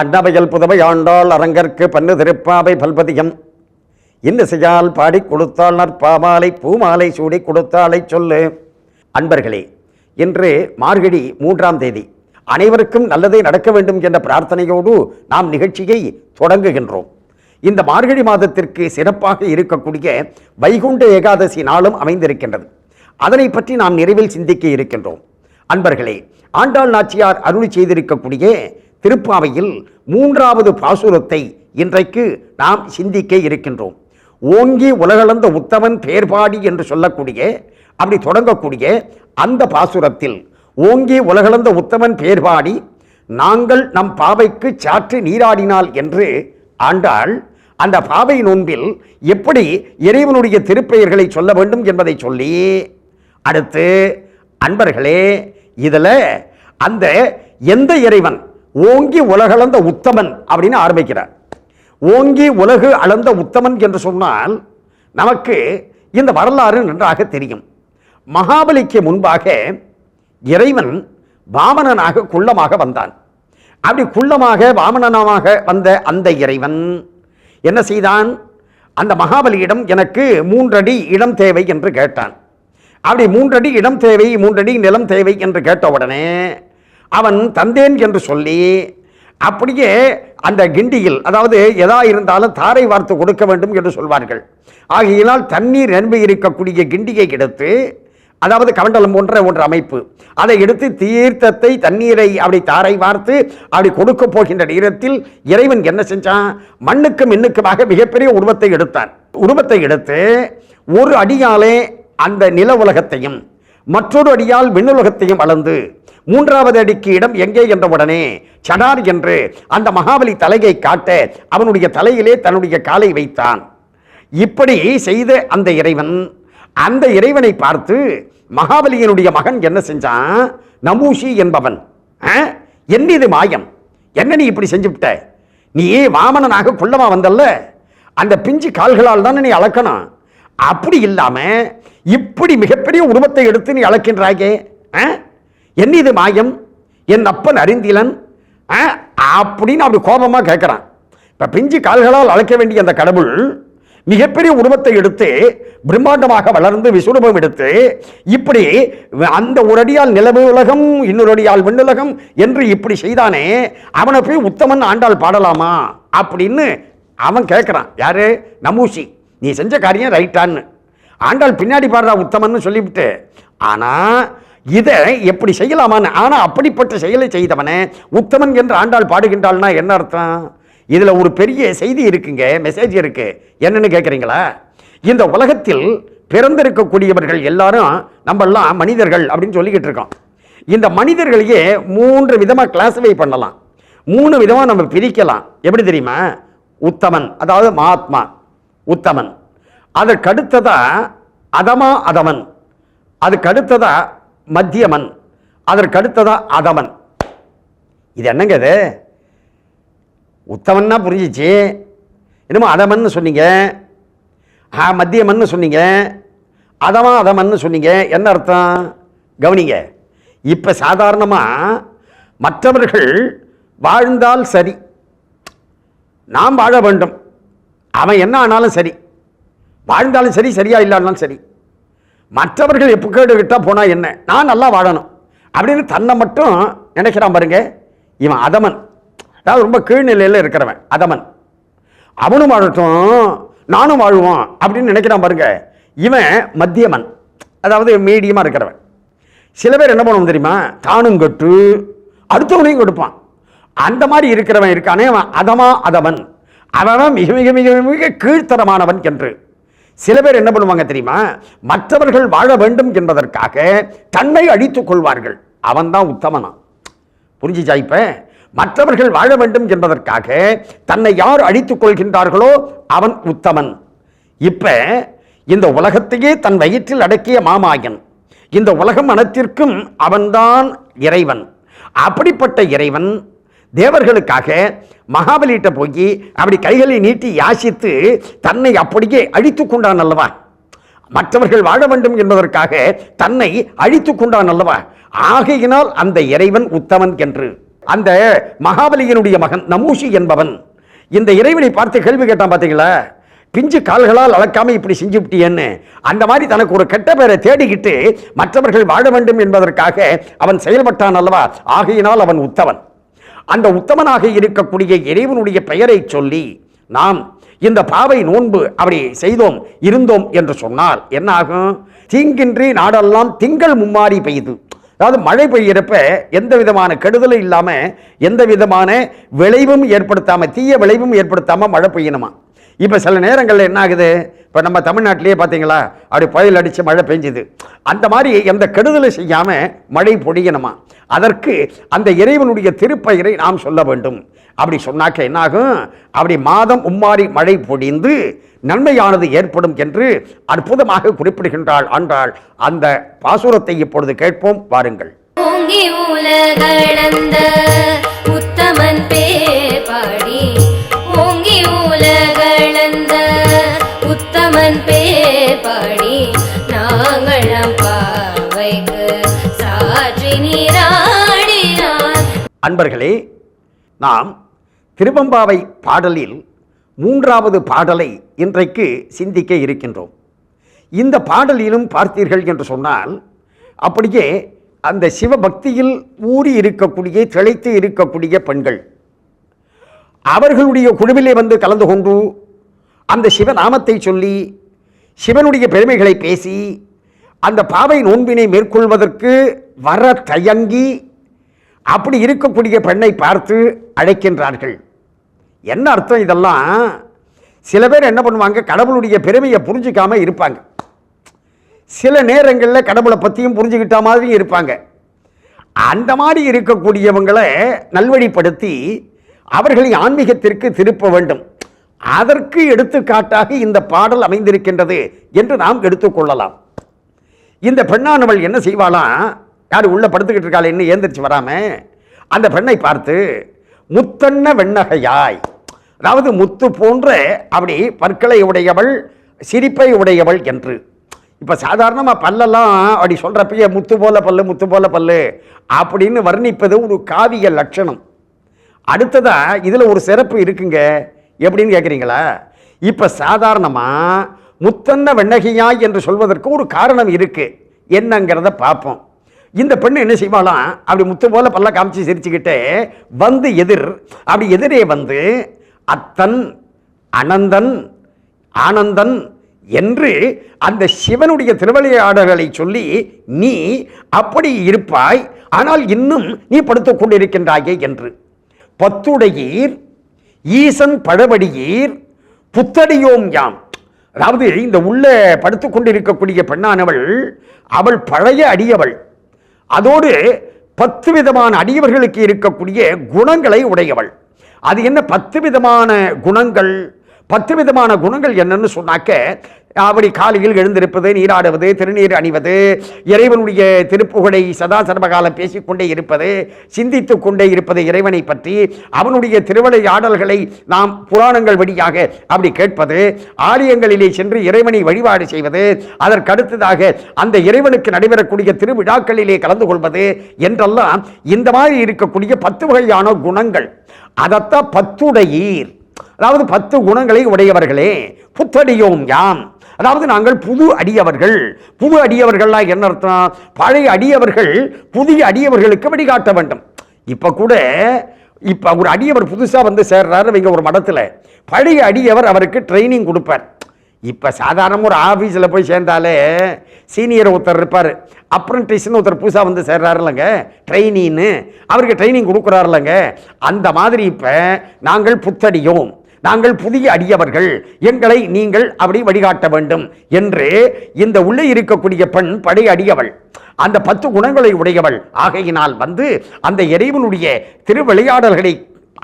அன்னவையல் புதவை ஆண்டாள் அரங்கற்கு பன்னு திருப்பாவை பல்பதியம். இன்னிசையால் பாடி கொடுத்தாள் நற்பாமாலை பூமாலை சூடி கொடுத்தாளை சொல்லு. அன்பர்களே இன்று மார்கழி மூன்றாம் தேதி. அனைவருக்கும் நல்லதே நடக்க வேண்டும் என்ற பிரார்த்தனையோடு நாம் நிகழ்ச்சியை தொடங்குகின்றோம். இந்த மார்கழி மாதத்திற்கு சிறப்பாக இருக்கக்கூடிய வைகுண்ட ஏகாதசி நாளும் அமைந்திருக்கின்றது. அதனை பற்றி நாம் நிறைவில் சிந்திக்க இருக்கின்றோம். அன்பர்களே ஆண்டாள் நாச்சியார் அருளி செய்திருக்கக்கூடிய திருப்பாவையில் மூன்றாவது பாசுரத்தை இன்றைக்கு நாம் சிந்திக்க இருக்கின்றோம். ஓங்கி உலகளந்த உத்தமன் பேர்பாடி என்று சொல்லக்கூடிய அப்படி தொடங்கக்கூடிய அந்த பாசுரத்தில் ஓங்கி உலகளந்த உத்தமன் பேர்பாடி நாங்கள் நம் பாவைக்கு சாற்று நீராடினால் என்று ஆண்டாள். அந்த பாவை நோன்பில் எப்படி இறைவனுடைய திருப்பெயர்களை சொல்ல வேண்டும் என்பதை சொல்லி அடுத்து அன்பர்களே இதில் அந்த எந்த இறைவன் ஓங்கி உலகளந்த உத்தமன் அப்படின்னு ஆரம்பிக்கிறார். ஓங்கி உலகு அளந்த உத்தமன் என்று சொன்னால் நமக்கு இந்த வரலாறு நன்றாக தெரியும். மகாபலிக்கு முன்பாக இறைவன் வாமனனாக குள்ளமாக வந்தான். அப்படி குள்ளமாக வாமனனமாக வந்த அந்த இறைவன் என்ன செய்தான்? அந்த மகாபலியிடம் எனக்கு மூன்றடி இடம் தேவை என்று கேட்டான். அப்படி மூன்றடி இடம் தேவை மூன்றடி நிலம் தேவை என்று கேட்ட உடனே அவன் தந்தேன் என்று சொல்லி அப்படியே அந்த கிண்டியில் அதாவது எதா இருந்தாலும் தாரை வார்த்து கொடுக்க வேண்டும் என்று சொல்வார்கள். ஆகையினால் தண்ணீர் நன்மை இருக்கக்கூடிய கிண்டியை எடுத்து அதாவது கமண்டலம் போன்ற ஒன்று அமைப்பு அதை எடுத்து தீர்த்தத்தை தண்ணீரை அப்படி தாரை வார்த்து அப்படி கொடுக்க போகின்ற நேரத்தில் இறைவன் என்ன செஞ்சான்? மண்ணுக்கும் மின்னுக்குமாக மிகப்பெரிய உருவத்தை எடுத்தான். உருவத்தை எடுத்து ஒரு அடியாலே அந்த நில உலகத்தையும் மற்றொரு அடியால் விண்ணுலகத்தையும் அளந்து மூன்றாவது அடிக்கு இடம் எங்கே என்ற உடனே சடார் என்று அந்த மகாபலி தலையை காட்ட அவனுடைய தலையிலே தன்னுடைய காலை வைத்தான். இப்படி செய்த அந்த இறைவன் அந்த இறைவனை பார்த்து மகாபலியினுடைய மகன் என்ன செஞ்சான்? நமூஷி என்பவன். "ஆ? என்ன இது மாயம்? என்ன நீ இப்படி செஞ்சுவிட்ட? நீ வாமனனாக குள்ளமா வந்தல்ல? அந்த பிஞ்சு கால்களால் தான் நீ அளக்கணும்? அப்படி இல்லாம இப்படி மிகப்பெரிய உருவத்தை எடுத்து நீ அளக்கின்றாயே ஆ? என்ன இது மாயம்? என் அப்பன் அறிந்திலன். ஆ? அப்படின்னு அப்படி கோபமாக கேட்குறான் இப்போ பிஞ்சு கால்களால் அழைக்க வேண்டிய அந்த கடவுள் மிகப்பெரிய உருவத்தை எடுத்து பிரம்மாண்டமாக வளர்ந்து விசுரூபம் எடுத்து இப்படி அந்த உரடியால் நிலவு உலகம் இன்னொரு அடியால் விண்ணுலகம் என்று இப்படி செய்தானே அவனை போய் உத்தமன் ஆண்டாள் பாடலாமா? அப்படின்னு அவன் கேட்குறான் யாரு? நமூசி நீ செஞ்ச காரியம் ரைட்டான்னு ஆண்டாள் பின்னாடி பாடுறா உத்தமன்னு சொல்லிவிட்டு. ஆனால் இதை எப்படி செய்யலாமான்னு? ஆனால் அப்படிப்பட்ட செயலை செய்தவனே உத்தமன் என்று ஆண்டாள் பாடுகின்றாள்னா என்ன அர்த்தம்? இதில் ஒரு பெரிய செய்தி இருக்குங்க மெசேஜ் இருக்குது என்னென்னு கேட்குறீங்களா இந்த உலகத்தில் பிறந்திருக்கக்கூடியவர்கள் எல்லாரும் நம்மெல்லாம் மனிதர்கள் அப்படின்னு சொல்லிக்கிட்டு இருக்கோம். இந்த மனிதர்களையே மூன்று விதமாக கிளாஸிஃபை பண்ணலாம். மூணு விதமாக நம்ம பிரிக்கலாம். எப்படி தெரியுமா? உத்தமன் அதாவது மகாத்மா உத்தமன். அதற்கடுத்ததாக அதமா அதமன் அதுக்கடுத்ததாக மத்தியமன். அதற்கடுத்ததா அதமன். இது என்னங்க இது? உத்தமன்னா புரிஞ்சிச்சு. என்னமோ அதமன்னு சொன்னீங்க. ஆ மத்தியமன் சொன்னீங்க. அதமா அதமன் சொன்னீங்க. என்ன அர்த்தம்? கவனிங்க. இப்போ சாதாரணமாக மற்றவர்கள் வாழ்ந்தால் சரி. நாம் வாழ வேண்டும். அவன் என்ன ஆனாலும் சரி. வாழ்ந்தாலும் சரி சரியா இல்லாட்டாலும் சரி. மற்றவர்கள் எப்போ கேடு போனால் என்ன? நான் நல்லா வாழணும். அப்படின்னு தன்னை மட்டும் நினைக்கிறான் பாருங்க இவன் அதமன். அதாவது ரொம்ப கீழ்நிலையில் இருக்கிறவன் அதமன். அவனும் வாழட்டும் நானும் வாழ்வோம் அப்படின்னு நினைக்கிறான் பாருங்க இவன் மத்தியமன். அதாவது மீடியமாக இருக்கிறவன். சில பேர் என்ன பண்ணுவோம் தெரியுமா? தானும் கட்டு அடுத்தவனையும் கொடுப்பான். அந்த மாதிரி இருக்கிறவன் இருக்கானே அவன் அதமா அதவன் அவன் மிக மிக மிக மிக கீழ்த்தரமானவன் என்று சில பேர் என்ன பண்ணுவாங்க தெரியுமா? மற்றவர்கள் வாழ வேண்டும் என்பதற்காக தன்னை அழித்துக் கொள்வார்கள். அவன்தான் உத்தமனா? புரிஞ்சுச்சா இப்ப? மற்றவர்கள் வாழ வேண்டும் என்பதற்காக தன்னை யார் அழித்துக் கொள்கின்றார்களோ அவன் உத்தமன். இப்ப இந்த உலகத்தையே தன் வயிற்றில் அடக்கிய மாமாயன். இந்த உலகம் அனைத்திற்கும் அவன்தான் இறைவன். அப்படிப்பட்ட இறைவன் தேவர்களுக்காக மகாபலிகிட்ட போய் அப்படி கைகளை நீட்டி யாசித்து தன்னை அப்படியே அழித்துக் கொண்டான் அல்லவா? மற்றவர்கள் வாழ வேண்டும் என்பதற்காக தன்னை அழித்துக் கொண்டான் அல்லவா? ஆகையினால் அந்த இறைவன் உத்தமன் என்று. அந்த மகாபலியினுடைய மகன் நமூஷி என்பவன். இந்த இறைவனை பார்த்து கேள்வி கேட்டான் பார்த்தீங்களா பிஞ்சு கால்களால் அளக்காம இப்படி செஞ்சு விட்டியன்னு. அந்த மாதிரி தனக்கு ஒரு கெட்ட பேரை தேடிக்கிட்டு மற்றவர்கள் வாழ வேண்டும் என்பதற்காக அவன் செயல்பட்டான் அல்லவா? ஆகையினால் அவன் உத்தவன் அந்த உத்தமனாக இருக்கக்கூடிய இறைவனுடைய பெயரை சொல்லி நாம் இந்த பாவை நோன்பு அப்படி செய்தோம் இருந்தோம் என்று சொன்னால் என்ன ஆகும்? தீங்கின்றி நாடெல்லாம் திங்கள் மும்மாறி பெய்து அதாவது மழை பெய்யறப்ப எந்த விதமான கெடுதலும் இல்லாமல் எந்த விதமான விளைவும் ஏற்படுத்தாம தீய விளைவும் ஏற்படுத்தாமல் மழை பெய்யணுமா? இப்போ சில நேரங்களில் என்ன ஆகுது இப்போ நம்ம தமிழ்நாட்டிலேயே பார்த்தீங்களா அப்படி புயல் அடித்து மழை பெஞ்சுது. அந்த மாதிரி எந்த கெடுதலும் செய்யாமல் மழை பொழியணுமா? அதற்கு அந்த இறைவனுடைய திருப்பெயரை நாம் சொல்ல வேண்டும். அப்படி சொன்னாக்க என்னாகும்? அப்படி மாதம் உம்மாறி மழை பொழிந்து நன்மையானது ஏற்படும் என்று அற்புதமாக குறிப்பிடுகின்றாள் ஆண்டாள். அந்த பாசுரத்தை இப்பொழுது கேட்போம். வாருங்கள். உத்தமன் பே பாடி. ஓங்கி உலக பாவைக்கு சாற்றி நீராடினார். அன்பர்களே நாம் திருவம்பாவை பாடலில் மூன்றாவது பாடலை இன்றைக்கு சிந்திக்க இருக்கின்றோம். இந்த பாடலிலும் பார்த்தீர்கள் என்று சொன்னால் அப்படியே அந்த சிவபக்தியில் ஊறி இருக்கக்கூடிய திளைத்து இருக்கக்கூடிய பெண்கள் அவர்களுடைய குழுவிலே வந்து கலந்து கொண்டு அந்த சிவநாமத்தை சொல்லி சிவனுடைய பெருமைகளை பேசி அந்த பாவை நோன்பினை மேற்கொள்வதற்கு வர தயங்கி அப்படி இருக்கக்கூடிய பெண்ணை பார்த்து அழைக்கின்றார்கள். என்ன அர்த்தம் இதெல்லாம்? சில பேர் என்ன பண்ணுவாங்க? கடவுளுடைய பெருமையை புரிஞ்சிக்காமல் இருப்பாங்க. சில நேரங்களில் கடவுளை பற்றியும் புரிஞ்சுக்கிட்ட மாதிரியும் இருப்பாங்க. அந்த மாதிரி இருக்கக்கூடியவங்களை நல்வழிப்படுத்தி அவர்களை ஆன்மீகத்திற்கு திருப்ப வேண்டும். அதற்கு எடுத்துக்காட்டாக இந்த பாடல் அமைந்திருக்கின்றது என்று நாம் எடுத்துக்கொள்ளலாம் இந்த பெண்ணானவள் என்ன செய்வாளாம் யார் உள்ளே படுத்துக்கிட்டு இருக்காள் என்ன ஏந்திரிச்சு வராம? அந்த பெண்ணை பார்த்து முத்தன்ன வெண்ணகையாய். அதாவது முத்து போன்ற அப்படி பற்களை உடையவள் சிரிப்பை உடையவள் என்று. இப்போ சாதாரணமாக பல்லெல்லாம் அப்படி சொல்கிறப்பயே முத்து போல பல்லு முத்து போல பல்லு அப்படின்னு வர்ணிப்பது ஒரு காவிய லட்சணம். அடுத்ததாக இதில் ஒரு சிறப்பு இருக்குங்க. எப்படின்னு கேட்குறீங்களா இப்போ சாதாரணமாக முத்தன்ன வெண்ணகியாய் என்று சொல்வதற்கு ஒரு காரணம் இருக்கு. என்னங்கிறத பார்ப்போம். இந்த பெண்ணு என்ன செய்வாளாம் அப்படி முத்து போல பல்ல காமிச்சு சிரிச்சுக்கிட்டே வந்து எதிர். அப்படி எதிரே வந்து அத்தன் அனந்தன் ஆனந்தன் என்று அந்த சிவனுடைய திருவிளையாடல்களை சொல்லி நீ அப்படி இருப்பாய் ஆனால் இன்னும் நீ படுத்துக் கொண்டிருக்கின்றாயே என்று. பத்துடையீர் ஈசன் பழவடியீர் புத்தடியோம் யாம். அதாவது இந்த உள்ளே படுத்து கொண்டிருக்கக்கூடிய பெண்ணானவள் அவள் பழைய அடியவள். அதோடு பத்து விதமான அடியவர்களுக்கு இருக்கக்கூடிய குணங்களை உடையவள். அது என்ன பத்து விதமான குணங்கள்? பத்து விதமான குணங்கள் என்னன்னு சொன்னாக்க அப்படி காலையில் எழுந்திருப்பது நீராடுவது திருநீர் அணிவது இறைவனுடைய திருப்புகழை சதா சர்வகாலம் பேசிக்கொண்டே இருப்பது சிந்தித்து கொண்டே இருப்பது இறைவனை பற்றி அவனுடைய திருவிளையாடல்களை நாம் புராணங்கள் வழியாக அப்படி கேட்பது ஆலயங்களிலே சென்று இறைவனை வழிபாடு செய்வது அதற்கடுத்ததாக அந்த இறைவனுக்கு நடைபெறக்கூடிய திருவிழாக்களிலே கலந்து கொள்வது என்றெல்லாம் இந்த மாதிரி இருக்கக்கூடிய பத்து வகையான குணங்கள். அதைத்தான் பத்துடையீர். அதாவது பத்து குணங்களை உடையவர்களே புத்தடியோம் யாம். அதாவது நாங்கள் புது அடியவர்கள். புது அடியவர்கள்லாம் என்ன அர்த்தம் பழைய அடியவர்கள் புதிய அடியவர்களுக்கு வழிகாட்ட வேண்டும். இப்போ கூட இப்போ ஒரு அடியவர் புதுசாக வந்து சேர்றாரு இவங்க ஒரு மடத்தில். பழைய அடியவர் அவருக்கு ட்ரைனிங் கொடுப்பார். இப்போ சாதாரணமாக ஒரு ஆஃபீஸில் போய் சேர்ந்தாலே சீனியர் ஒருத்தர் இருப்பார். அப்ரண்டிஸ்னு ஒருத்தர் புதுசாக வந்து சேர்றாருலங்க ட்ரைனின்னு அவருக்கு ட்ரைனிங் கொடுக்குறாருலங்க. அந்த மாதிரி இப்போ நாங்கள் புத்தடியோம். நாங்கள் புதிய அடியவர்கள். எங்களை நீங்கள் அப்படி வழிகாட்ட வேண்டும் என்று இந்த உள்ளே இருக்கக்கூடிய பெண் படை அடியவள். அந்த பத்து குணங்களை உடையவள். ஆகையினால் வந்து அந்த இறைவனுடைய திருவிளையாடல்களை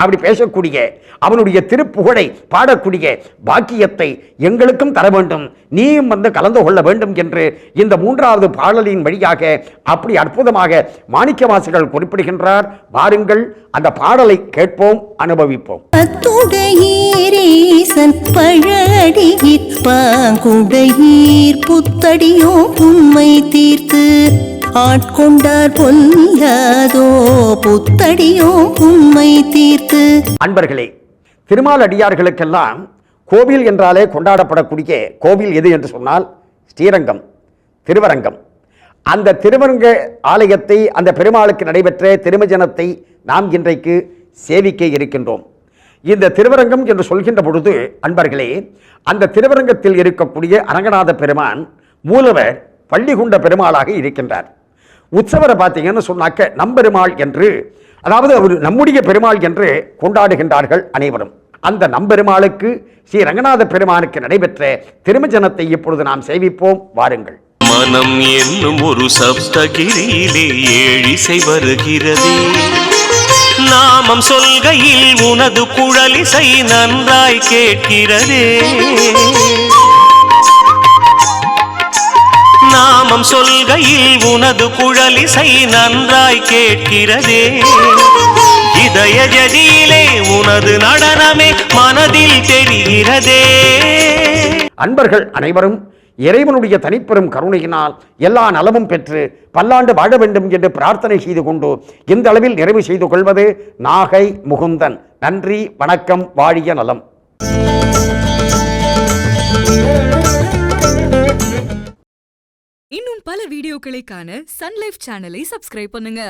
அப்படி பேசக்கூடிய அவனுடைய திருப்புகழை பாடக்கூடிய பாக்கியத்தை எங்களுக்கும் தர வேண்டும். நீயும் வந்து கலந்து கொள்ள வேண்டும் என்று இந்த மூன்றாவது பாடலின் வழியாக அப்படி அற்புதமாக மாணிக்கவாசிகள் குறிப்பிடுகின்றார். வாருங்கள் அந்த பாடலை கேட்போம் அனுபவிப்போம். அத்துடையீரீசன் பழடியிற் பாங்குடையீர் புத்தடியோ உண்மை தீர்த்து ஆட்கொண்டார் பொல்லாதோ புத்தடியோ உண்மை தீர்த்து. அன்பர்களே திருமால் அடியார்களுக்கெல்லாம் கோவில் என்றாலே கொண்டாடப்படக்கூடிய கோவில் எது என்று சொன்னால் ஸ்ரீரங்கம் திருவரங்கம். அந்த திருவரங்க ஆலயத்தை அந்த பெருமாளுக்கு நடைபெற்ற திருமஜனத்தை நாம் இன்றைக்கு சேவிக்க இருக்கின்றோம். இந்த திருவரங்கம் என்று சொல்கின்ற பொழுது அன்பர்களே அந்த திருவரங்கத்தில் இருக்கக்கூடிய அரங்கநாத பெருமான் மூலவர் பள்ளிகுண்ட பெருமாளாக இருக்கின்றார். உற்சவரை பார்த்தீங்கன்னு சொன்னாக்க நம்பெருமாள் என்று அதாவது அவர் நம்முடைய பெருமாள் என்று கொண்டாடுகின்றார்கள் அனைவரும். அந்த நம்பெருமாளுக்கு ஸ்ரீ ரங்கநாத பெருமானுக்கு நடைபெற்ற திருமஜனத்தை இப்பொழுது நாம் சேவிப்போம். வாருங்கள். மனம் என்னும் ஒரு சப்தகிரியிலே ஏழிசை வருகிறதே. நாமம் சொல்கையில் உனது குழலிசை நன்றாய் கேட்கிறதே. நாமம் சொல்கையில் உனது குழலிசை நன்றாய் கேட்கிறதே. இதய ஜதியிலே உனது நடனமே மனதில் தெரிகிறதே. அன்பர்கள் அனைவரும் இறைவனுடைய தனிப்பெரும் கருணையினால் எல்லா நலமும் பெற்று பல்லாண்டு வாழ வேண்டும் என்று பிரார்த்தனை செய்து கொண்டு இந்த அளவில் நிறைவு செய்து கொள்வது நாகை முகுந்தன். நன்றி வணக்கம் வாழிய நலம். இன்னும் பல வீடியோக்களை காண சன்லைஃப் சேனலை சப்ஸ்கிரைப் பண்ணுங்க.